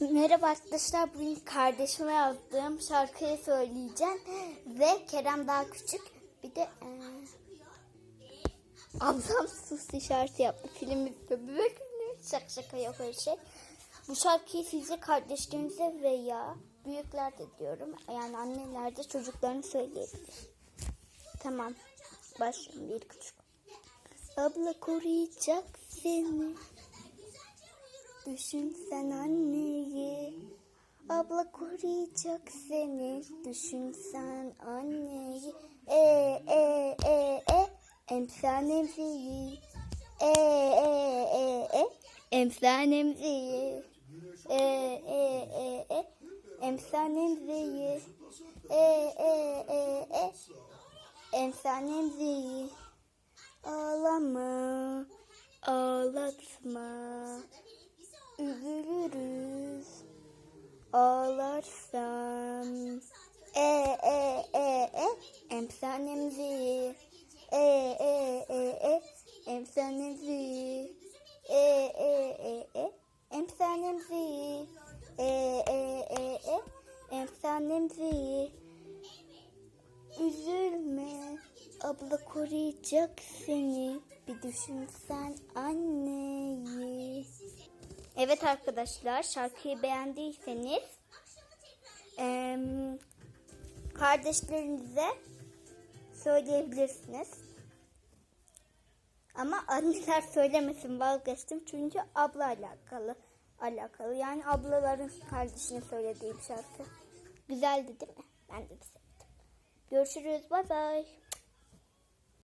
Merhaba arkadaşlar. Bugün kardeşime yazdığım şarkıyı söyleyeceğim. Ve Kerem daha küçük. Bir de eee ablam sus işareti yaptı. Film. Bebek? Şaka şaka yok şey. Bu şarkıyı size kardeşlerinize veya büyükler de diyorum. Yani anneler de çocuklarını söyleyebilir. Tamam. Başlıyorum bir küçük. Abla koruyacak seni. Düşün sen anneyi. Abla koruyacak seni. Düşün sen anneyi. E e e e. Emsanemziyi. E e e e. Emsanemziyi. E e e e. Emsanemziyi. E e e e. Emsanemziyi. Ağlama, ağlatma. Üzülürüz, ağlarsam. E e e e, emsanemzi. E e e e, emsanemzi. E e e e, emsanemzi. E e e e, emsanemzi. Üzülme, abla koruyacak seni. Bir düşünsen anneyi. Evet arkadaşlar, şarkıyı beğendiyseniz em, kardeşlerinize söyleyebilirsiniz. Ama anneler söylemesin vazgeçtim çünkü abla alakalı alakalı. Yani ablaların kardeşine söylediği bir şarkı. Güzeldi değil mi? Ben de sevdim. Görüşürüz. Bay bay.